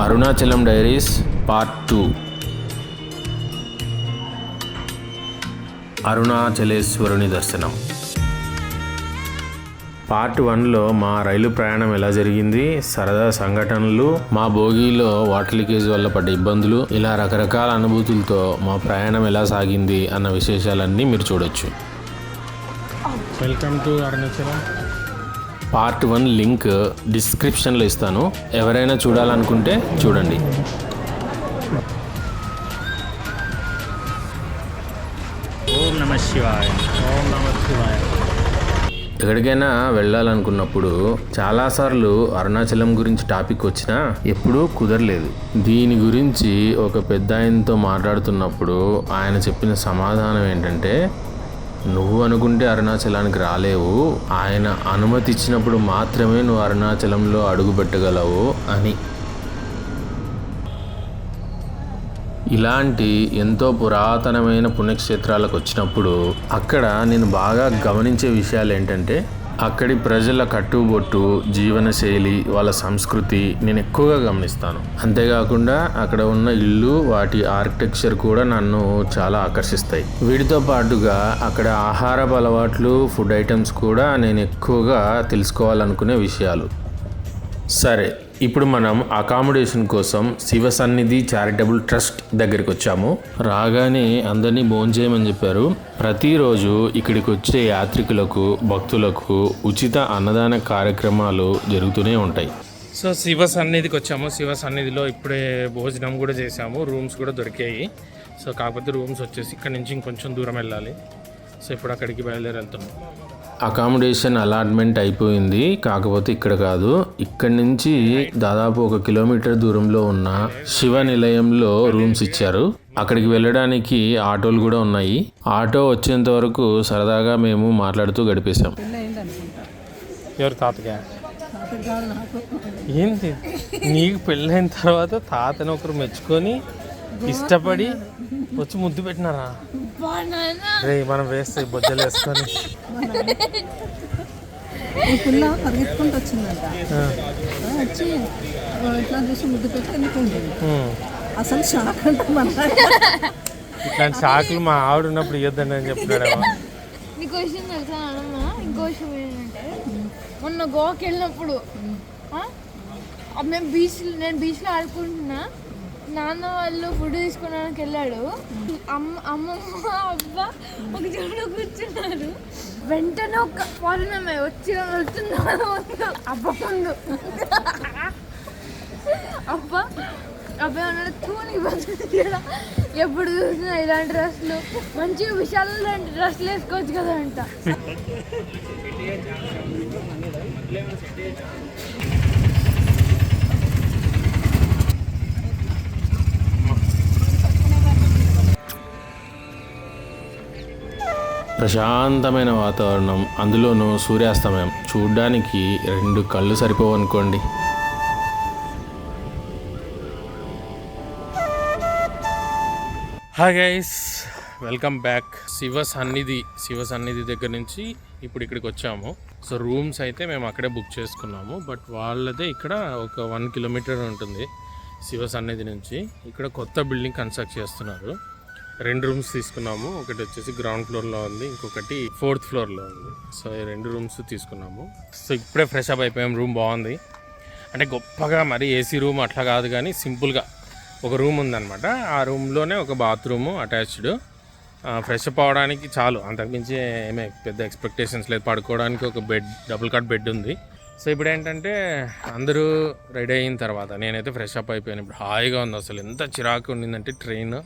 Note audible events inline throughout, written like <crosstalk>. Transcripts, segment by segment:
Arunachalam diaries part two. అరుణాచలేశ్వరుని దర్శనం. Part వన్లో మా రైలు ప్రయాణం ఎలా జరిగింది? సరదా సంఘటనలు మా బోగీలో వాటర్ లీకేజ్ వల్ల పడ్డ ఇబ్బందులు ఇలా రకరకాల అనుభూతులతో మా ప్రయాణం ఎలా సాగింది అన్న విశేషాలన్నీ మీరు చూడొచ్చు. Welcome to Arunachalam part one link డిస్క్రిప్షన్లో ఇస్తాను. ఎవరైనా చూడాలనుకుంటే చూడండి. ఓం నమ శివాయ. ఓం నమ శివాయ. ఎక్కడికైనా వెళ్ళాలనుకున్నప్పుడు చాలాసార్లు అరుణాచలం గురించి టాపిక్ వచ్చినా ఎప్పుడూ కుదరలేదు. దీని గురించి ఒక పెద్ద ఆయనతో మాట్లాడుతున్నప్పుడు ఆయన చెప్పిన సమాధానం ఏంటంటే నువ్వు అనుకుంటే అరుణాచలానికి రాలేవు. ఆయన అనుమతి ఇచ్చినప్పుడు మాత్రమే నువ్వు అరుణాచలంలో అడుగు పెట్టగలవు అని. ఇలాంటి ఎంతో పురాతనమైన పుణ్యక్షేత్రాలకు వచ్చినప్పుడు అక్కడ నేను బాగా గమనించే విషయాలు ఏంటంటే అక్కడి ప్రజల కట్టుబొట్టు జీవనశైలి వాళ్ళ సంస్కృతి నేను ఎక్కువగా గమనిస్తాను. అంతేకాకుండా అక్కడ ఉన్న ఇల్లు వాటి ఆర్కిటెక్చర్ కూడా నన్ను చాలా ఆకర్షిస్తాయి. వీటితో పాటుగా అక్కడ ఆహారపు అలవాట్లు ఫుడ్ ఐటమ్స్ కూడా నేను ఎక్కువగా తెలుసుకోవాలనుకునే విషయాలు. సరే ఇప్పుడు మనం అకామిడేషన్ కోసం శివ సన్నిధి చారిటబుల్ ట్రస్ట్ దగ్గరికి వచ్చాము. రాగానే అందరినీ భోంచేయమని చెప్పారు. ప్రతిరోజు ఇక్కడికి వచ్చే యాత్రికులకు భక్తులకు ఉచిత అన్నదాన కార్యక్రమాలు జరుగుతూనే ఉంటాయి. సో శివ సన్నిధికి వచ్చాము. శివ సన్నిధిలో ఇప్పుడే భోజనం కూడా చేసాము రూమ్స్ కూడా దొరికాయి. సో కాకపోతే రూమ్స్ వచ్చేసి ఇక్కడ నుంచి ఇంకొంచెం దూరం వెళ్ళాలి. సో ఇప్పుడు అక్కడికి బయలుదేరి వెళ్తున్నాం. అకామిడేషన్ అలాట్మెంట్ అయిపోయింది. కాకపోతే ఇక్కడ కాదు. ఇక్కడి నుంచి దాదాపు ఒక కిలోమీటర్ దూరంలో ఉన్న శివ నిలయంలో రూమ్స్ ఇచ్చారు. అక్కడికి వెళ్ళడానికి ఆటోలు కూడా ఉన్నాయి. ఆటో వచ్చేంత వరకు సరదాగా మేము మాట్లాడుతూ గడిపేశాం. ఎవరు తాతగా? ఏంటి? నీకు పెళ్ళైన తర్వాత తాతని ఒకరు మెచ్చుకొని ఇష్టపడి వచ్చి ముద్దు పెట్టినారా? రే మనం వేస్తే బొజ్జలు వేసుకొని. ఈ పిల్ల పరిగెత్తుకుంటూ వచ్చిందంట. ఆ, వచ్చి ఆ, ఇట్లా చూసి ముద్దు పెట్టి వెళ్ళిపోయింది ఉమ్. అసలు షాక్ అంటే ఇట్లాంటి షాకులు మా ఆవిడ ఉన్నప్పుడు ఇవ్వద్దండి అని చెప్తున్నాడేమో. నీకు విషయం తెలుసా ఇంకో విషయం ఏంటంటే మొన్న గోవాకి వెళ్ళినప్పుడు మేము బీచ్ నేను బీచ్లో ఆడుకుంటున్నా. నాన్న వాళ్ళు ఫుడ్ తీసుకోవడానికి వెళ్ళాడు. అమ్మ అమ్మమ్మ అబ్బ ఒక చోట కూర్చున్నారు. వెంటనే ఒక ఫారిన్ వచ్చి వెళ్తున్నారు అబ్బ ముందు. అబ్బా అబ్బాయి అన్నాడు తూని ఎప్పుడు చూసినా ఇలాంటి డ్రెస్సులు. మంచిగా విశాల లాంటి డ్రెస్సులు వేసుకోవచ్చు కదా అంట. <laughs> ప్రశాంతమైన వాతావరణం అందులోనూ సూర్యాస్తమయం. చూడ్డానికి రెండు కళ్ళు సరిపోవనుకోండి. Hi guys welcome back Shiva Sannidhi Shiva Sannidhi దగ్గర నుంచి ఇప్పుడు ఇక్కడికి వచ్చాము. సో రూమ్స్ అయితే మేము అక్కడే బుక్ చేసుకున్నాము. బట్ వాళ్ళదే ఇక్కడ ఒక వన్ కిలోమీటర్ ఉంటుంది శివ సన్నిధి నుంచి. ఇక్కడ కొత్త బిల్డింగ్ కన్స్ట్రక్ట్ చేస్తున్నారు. రెండు రూమ్స్ తీసుకున్నాము. ఒకటి వచ్చేసి గ్రౌండ్ ఫ్లోర్లో ఉంది ఇంకొకటి ఫోర్త్ ఫ్లోర్లో ఉంది. సో ఈ రెండు రూమ్స్ తీసుకున్నాము. సో ఇప్పుడే ఫ్రెష్ అప్ అయిపోయాం రూమ్ బాగుంది. అంటే గొప్పగా మరి ఏసీ రూమ్ అట్లా కాదు కానీ సింపుల్గా ఒక రూమ్ ఉందన్నమాట. ఆ రూమ్లోనే ఒక బాత్రూము అటాచ్డ్ ఫ్రెష్ అప్ అవడానికి చాలు. అంతకుమించి ఏమే పెద్ద ఎక్స్పెక్టేషన్స్ లేదు. పడుకోవడానికి ఒక బెడ్ డబుల్ కాట్ బెడ్ ఉంది. సో ఇప్పుడు ఏంటంటే అందరూ రెడీ అయిన తర్వాత నేనైతే ఫ్రెష్ అప్ అయిపోయాను. ఇప్పుడు హాయిగా ఉంది అసలు. ఎంత చిరాకు ఉండిందంటే ట్రైన్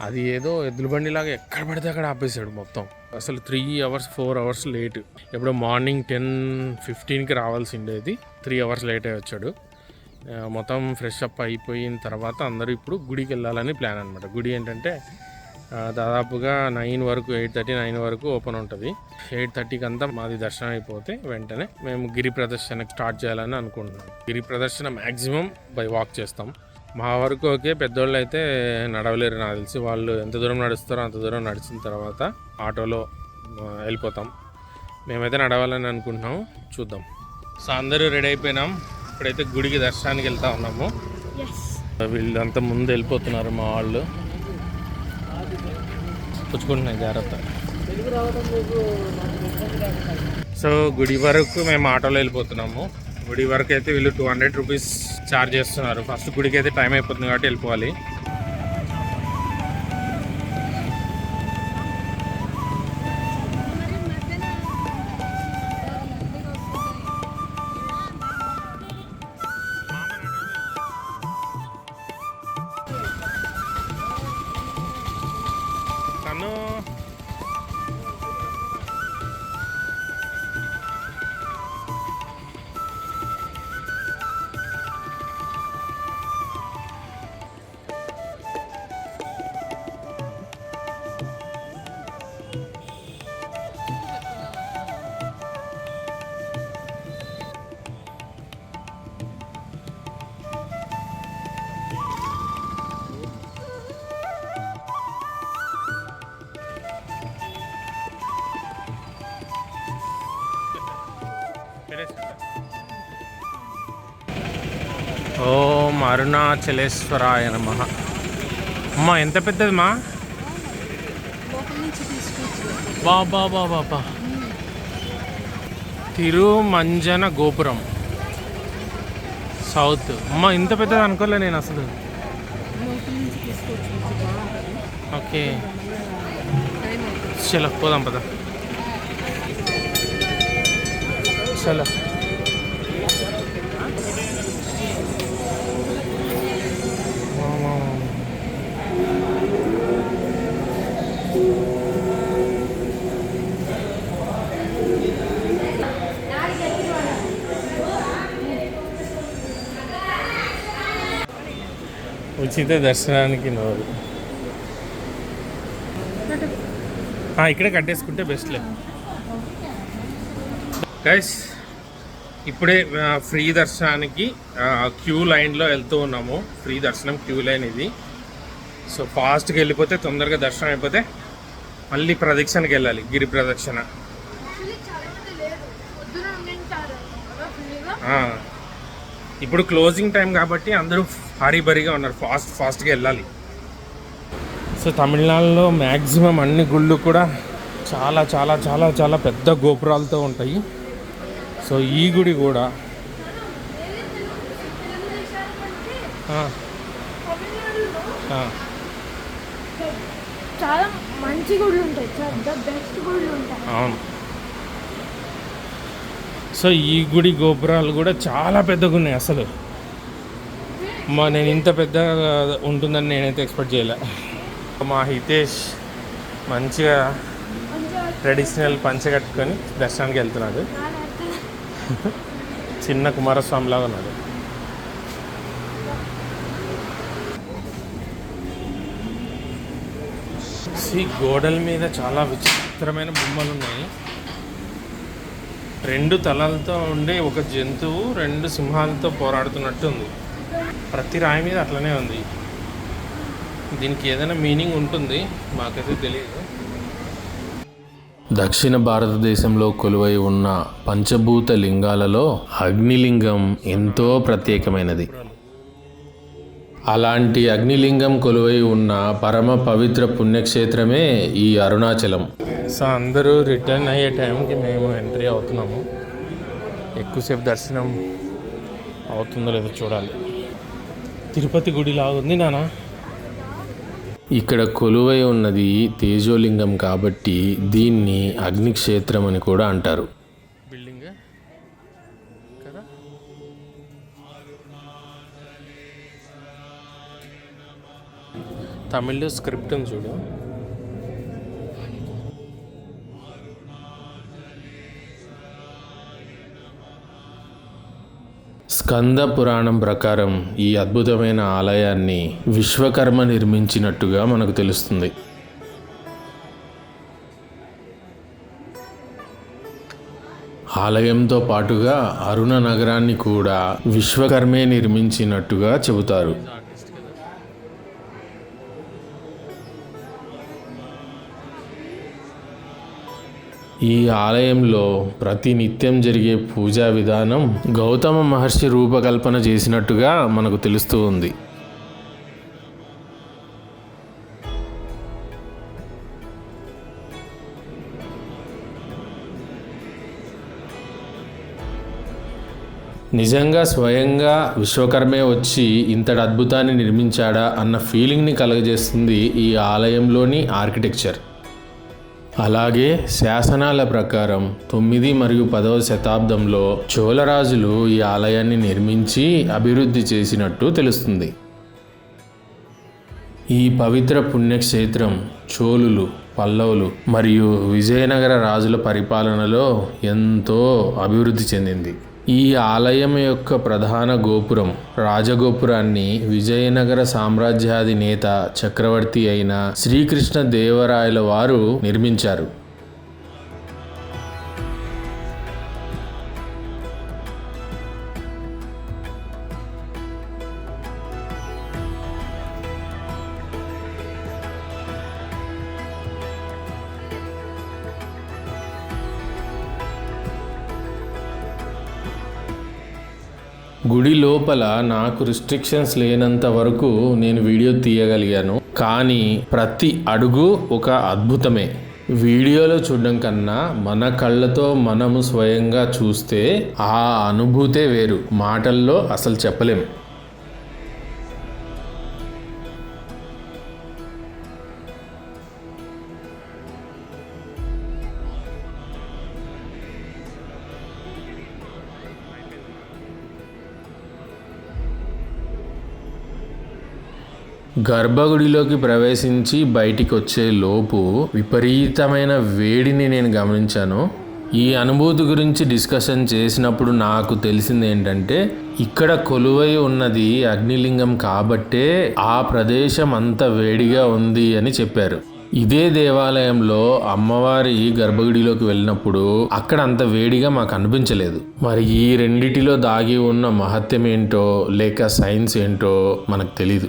అది ఏదో ఎద్దుల బండిలాగా ఎక్కడ పడితే అక్కడ ఆపేసాడు మొత్తం. అసలు three hours four hours late ఎప్పుడో మార్నింగ్ టెన్ ఫిఫ్టీన్కి రావాల్సి ఉండేది త్రీ అవర్స్ లేట్ అయి వచ్చాడు. మొత్తం ఫ్రెష్ అప్ అయిపోయిన తర్వాత అందరూ ఇప్పుడు గుడికి వెళ్ళాలని ప్లాన్ అనమాట గుడి ఏంటంటే దాదాపుగా నైన్ వరకు ఎయిట్ థర్టీ నైన్ వరకు ఓపెన్ ఉంటుంది. ఎయిట్ థర్టీకి అంతా మాది దర్శనం అయిపోతే వెంటనే మేము గిరి ప్రదర్శనకి స్టార్ట్ చేయాలని అనుకుంటున్నాం. గిరి ప్రదర్శన మ్యాక్సిమం బై వాక్ చేస్తాం. మా వరకు ఓకే పెద్దోళ్ళు అయితే నడవలేరు. నాకు తెలిసి వాళ్ళు ఎంత దూరం నడుస్తారో అంత దూరం నడిచిన తర్వాత ఆటోలో వెళ్ళిపోతాం. మేమైతే నడవాలని అనుకుంటున్నాం. చూద్దాం. సో అందరూ రెడీ అయిపోయినాం. ఇప్పుడైతే గుడికి దర్శనానికి వెళ్తా ఉన్నాము. వీళ్ళంతా ముందు వెళ్ళిపోతున్నారు మా వాళ్ళు. పుచ్చుకుంటున్నాయి జాగ్రత్త. సో గుడి వరకు మేము ఆటోలో వెళ్ళిపోతున్నాము. గుడి వరకు అయితే వీళ్ళు టూ హండ్రెడ్ రూపీస్ ఛార్జ్ చేస్తున్నారు. ఫస్ట్ గుడికి అయితే టైం అయిపోతుంది కాబట్టి వెళ్ళిపోవాలి. అరుణాచలేశ్వరాయ నమ. అమ్మా ఎంత పెద్దది మా బాబా బా. తిరుమంజన గోపురం. సౌత్. అమ్మ ఇంత పెద్దది అనుకోలే నేను అసలు. ఓకే. చలో పోదాం పద. చలో. ఉచిత దర్శనానికి నోరు. ఇక్కడే కట్టేసుకుంటే బెస్ట్లే గైస్ ఇప్పుడే ఫ్రీ దర్శనానికి క్యూ లైన్లో వెళ్తూ ఉన్నాము. ఫ్రీ దర్శనం క్యూ లైన్ ఇది. సో ఫాస్ట్గా వెళ్ళిపోతే తొందరగా దర్శనం అయిపోతే మళ్ళీ ప్రదక్షిణకి వెళ్ళాలి. గిరి ప్రదక్షిణ. ఇప్పుడు క్లోజింగ్ టైం కాబట్టి అందరూ హరీబరీగా ఉన్నారు. ఫాస్ట్ ఫాస్ట్గా వెళ్ళాలి. సో తమిళనాడులో మ్యాక్సిమం అన్ని గుళ్ళు కూడా చాలా చాలా చాలా చాలా పెద్ద గోపురాలతో ఉంటాయి. సో ఈ గుడి కూడా చాలా మంచి గుళ్ళు ఉంటాయి. అవును. సో ఈ గుడి గోపురాలు కూడా చాలా పెద్దగా ఉన్నాయి అసలు. మా నేను ఇంత పెద్ద ఉంటుందని నేనైతే ఎక్స్పెక్ట్ చేయలే. మా హితేష్ మంచిగా ట్రెడిషనల్ పంచ కట్టుకొని దర్శనానికి వెళ్తున్నాడు. చిన్న కుమారస్వామిలాగా ఉన్నాడు. ఈ గోడల మీద చాలా విచిత్రమైన బొమ్మలు ఉన్నాయి. రెండు తలలతో ఉండే ఒక జంతువు రెండు సింహాలతో పోరాడుతున్నట్టు ఉంది. ప్రతి రాయి మీద అట్లనే ఉంది. దీనికి ఏదైనా మీనింగ్ ఉంటుంది? మాకైతే తెలియదు దక్షిణ భారతదేశంలో కొలువై ఉన్న పంచభూత లింగాలలో అగ్నిలింగం ఎంతో ప్రత్యేకమైనది. అలాంటి అగ్నిలింగం కొలువై ఉన్న పరమ పవిత్ర పుణ్యక్షేత్రమే ఈ అరుణాచలం. సో అందరూ రిటర్న్ అయ్యే టైంకి మేము ఎంట్రీ అవుతున్నాము. ఎక్కువసేపు దర్శనం అవుతుందో లేదో చూడాలి. తిరుపతి గుడి లాగుంది నానా. ఇక్కడ కొలువై ఉన్నది తేజోలింగం కాబట్టి దీన్ని అగ్నిక్షేత్రం అని కూడా అంటారు. తమిళ్ళో స్క్రిప్ట్ని చూడు. స్కంద పురాణం ప్రకారం ఈ అద్భుతమైన ఆలయాన్ని విశ్వకర్మ నిర్మించినట్టుగా మనకు తెలుస్తుంది. ఆలయంతో పాటుగా అరుణ నగరాన్ని కూడా విశ్వకర్మే నిర్మించినట్టుగా చెబుతారు. ఈ ఆలయంలో ప్రతి నిత్యం జరిగే పూజా విధానం గౌతమ మహర్షి రూపకల్పన చేసినట్టుగా మనకు తెలుస్తూ ఉంది. నిజంగా స్వయంగా విశ్వకర్మే వచ్చి ఇంతటి అద్భుతాన్ని నిర్మించాడా అన్న ఫీలింగ్ని కలుగజేస్తుంది ఈ ఆలయంలోని ఆర్కిటెక్చర్ అలాగే శాసనాల ప్రకారం తొమ్మిది మరియు పదవ శతాబ్దంలో చోళరాజులు ఈ ఆలయాన్ని నిర్మించి అభివృద్ధి చేసినట్టు తెలుస్తుంది. ఈ పవిత్ర పుణ్యక్షేత్రం చోళులు పల్లవులు మరియు విజయనగర రాజుల పరిపాలనలో ఎంతో అభివృద్ధి చెందింది. ఈ ఆలయం యొక్క ప్రధాన గోపురం రాజగోపురాన్ని విజయనగర సామ్రాజ్యాధినేత చక్రవర్తి అయిన శ్రీకృష్ణ దేవరాయల వారు నిర్మించారు. గుడి లోపల నాకు రిస్ట్రిక్షన్స్ లేనంత వరకు నేను వీడియో తీయగలిగాను. కానీ ప్రతి అడుగు ఒక అద్భుతమే. వీడియోలో చూడడం కన్నా మన కళ్ళతో మనము స్వయంగా చూస్తే ఆ అనుభూతే వేరు. మాటల్లో అసలు చెప్పలేం. గర్భగుడిలోకి ప్రవేశించి బయటికి వచ్చే లోపు విపరీతమైన వేడిని నేను గమనించాను. ఈ అనుభూతి గురించి డిస్కషన్ చేసినప్పుడు నాకు తెలిసింది ఏంటంటే ఇక్కడ కొలువై ఉన్నది అగ్నిలింగం కాబట్టే ఆ ప్రదేశం అంత వేడిగా ఉంది అని చెప్పారు. ఇదే దేవాలయంలో అమ్మవారి గర్భగుడిలోకి వెళ్ళినప్పుడు అక్కడ అంత వేడిగా మాకు అనిపించలేదు. మరి ఈ రెండిటిలో దాగి ఉన్న మహత్యం ఏంటో లేక సైన్స్ ఏంటో మనకు తెలీదు.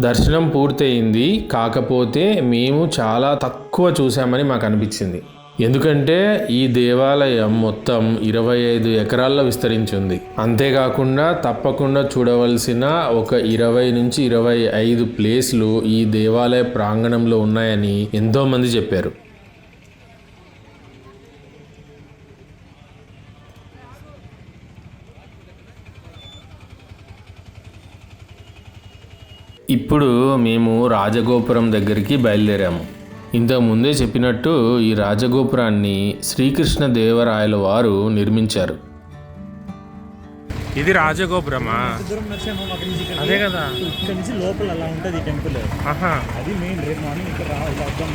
దర్శనం పూర్తయింది. కాకపోతే మేము చాలా తక్కువ చూసామని మాకు అనిపించింది. ఎందుకంటే ఈ దేవాలయం మొత్తం ఇరవై ఐదు ఎకరాల్లో విస్తరించి ఉంది అంతేకాకుండా తప్పకుండా చూడవలసిన ఒక ఇరవై నుంచి ఇరవై ఐదు ప్లేస్లు ఈ దేవాలయ ప్రాంగణంలో ఉన్నాయని ఎంతోమంది చెప్పారు. ఇప్పుడు మేము రాజగోపురం దగ్గరికి బయలుదేరాము. ఇంతకు ముందే చెప్పినట్టు ఈ రాజగోపురాన్ని శ్రీకృష్ణ దేవరాయల వారు నిర్మించారు. ఇది రాజగోపురమా? దూరం వచ్చాము అక్కడి నుంచి ఇక్కడికి. అదే కదా. ఇక్కడ నుంచి లోపల అలా ఉంటుంది టెంపుల్ ఆహా. అది మెయిన్ రేపు మార్నింగ్ ఇక్కడ రా వద్దాం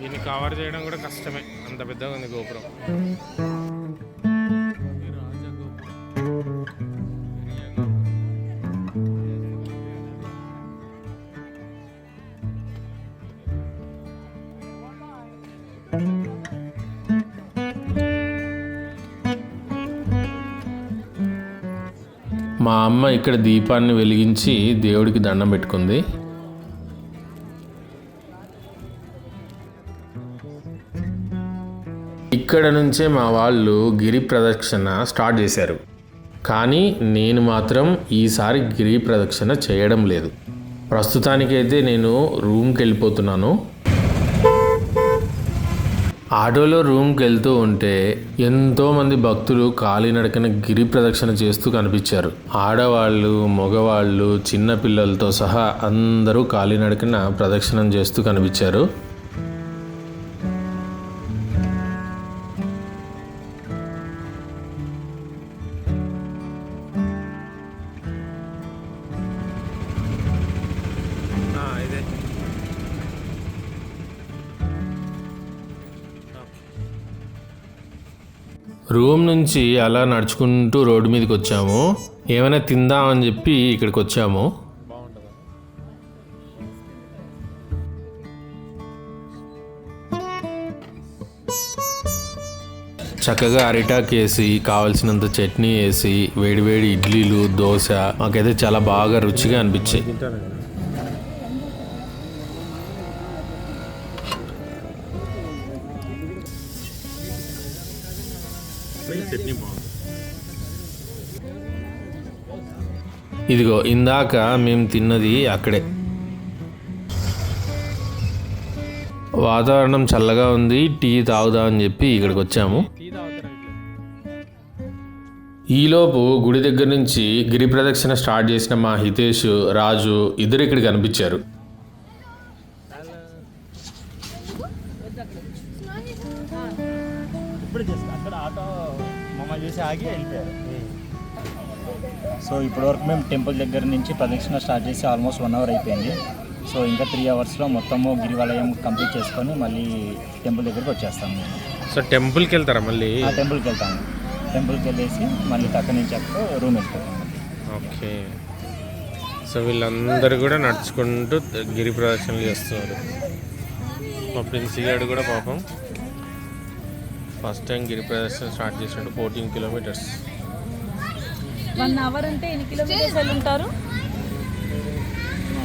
దీన్ని కవర్ చేయడం కూడా కష్టమే. అంత పెద్దగా ఉంది గోపురం. మా అమ్మ ఇక్కడ దీపాన్ని వెలిగించి దేవుడికి దండం పెట్టుకుంది. ఇక్కడ నుంచే మా వాళ్ళు గిరి ప్రదక్షిణ స్టార్ట్ చేశారు. కానీ నేను మాత్రం ఈసారి గిరి ప్రదక్షిణ చేయడం లేదు. ప్రస్తుతానికైతే నేను రూమ్కి వెళ్ళిపోతున్నాను. ఆటోలో రూమ్కి వెళ్తూ ఉంటే ఎంతో మంది భక్తులు కాలినడకన గిరి ప్రదక్షిణ చేస్తూ కనిపించారు. ఆడవాళ్ళు మగవాళ్ళు చిన్న పిల్లలతో సహా అందరూ కాలినడకన ప్రదక్షిణం చేస్తూ కనిపించారు. రూమ్ నుంచి అలా నడుచుకుంటూ రోడ్డు మీదకి వచ్చాము ఏమైనా తిందామని చెప్పి ఇక్కడికి వచ్చాము చక్కగా అరిటాక్ వేసి కావలసినంత చట్నీ వేసి వేడివేడి ఇడ్లీలు దోశ మాకైతే చాలా బాగా రుచిగా అనిపించాయి. చట్నీ బాగుంది ఇదిగో ఇందాక మేము తిన్నది అక్కడే. వాతావరణం చల్లగా ఉంది టీ తాగుదా అని చెప్పి ఇక్కడికి వచ్చాము. ఈలోపు గుడి దగ్గర నుంచి గిరి ప్రదక్షిణ స్టార్ట్ చేసిన మా హితేష్ రాజు ఇద్దరు ఇక్కడికి కనిపించారు. ఆగి వెళ్ళిపోయారు. సో ఇప్పటివరకు మేము టెంపుల్ దగ్గర నుంచి ప్రదక్షిణ స్టార్ట్ చేసి ఆల్మోస్ట్ వన్ అవర్ అయిపోయింది. సో ఇంకా త్రీ అవర్స్లో మొత్తము గిరివలయం కంప్లీట్ చేసుకొని మళ్ళీ టెంపుల్ దగ్గరికి వచ్చేస్తాము మేము. సో టెంపుల్కి వెళ్తారా మళ్ళీ? టెంపుల్కి వెళ్తాము. టెంపుల్కి వెళ్ళేసి మళ్ళీ అక్కడి నుంచి అక్కడ రూమ్ వెళ్ళిపోతాము ఓకే. సో వీళ్ళందరూ కూడా నడుచుకుంటూ గిరి ప్రదక్షిణలు చేస్తున్నారు. మా ప్రిన్సీ గారు కూడా పాపం ఫస్ట్ టైం గిరి ప్రదక్షిణ స్టార్ట్ చేసినట్టు ఫోర్టీన్ కిలోమీటర్స్. వన్ అవర్ అంటే ఎన్ని కిలోమీటర్స్ వెళ్ళి ఉంటారు?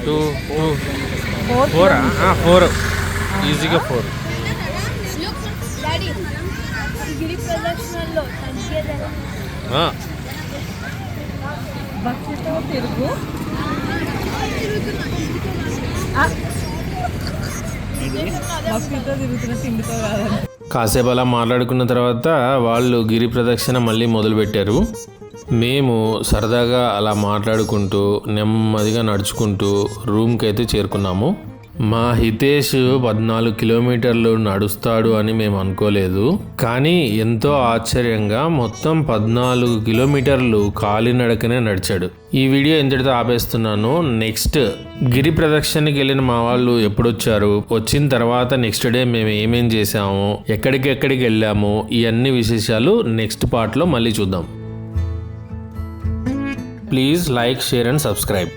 Two two. ఫోర్? ఫోర్? ఈజీగా ఫోర్. భక్తితో తిరుగు. భక్తితో తిరుగుతున్న తిండితో కాదని కాసేపు అలా మాట్లాడుకున్న తర్వాత వాళ్ళు గిరి ప్రదక్షిణ మళ్ళీ మొదలుపెట్టారు. మేము సరదాగా అలా మాట్లాడుకుంటూ నెమ్మదిగా నడుచుకుంటూ రూమ్కి అయితే చేరుకున్నాము. మా హితేష్ పద్నాలుగు కిలోమీటర్లు నడుస్తాడు అని మేము అనుకోలేదు. కానీ ఎంతో ఆశ్చర్యంగా మొత్తం పద్నాలుగు కిలోమీటర్లు కాలినడకనే నడిచాడు. ఈ వీడియో ఎంతటితో ఆపేస్తున్నాను నెక్స్ట్. గిరి ప్రదక్షిణకి వెళ్ళిన మా వాళ్ళు ఎప్పుడొచ్చారు? వచ్చిన తర్వాత నెక్స్ట్ డే మేము ఏమేం చేసాము ఎక్కడికెక్కడికి వెళ్ళాము? ఈ అన్ని విశేషాలు నెక్స్ట్ పార్ట్లో మళ్ళీ చూద్దాం. Please like share and subscribe.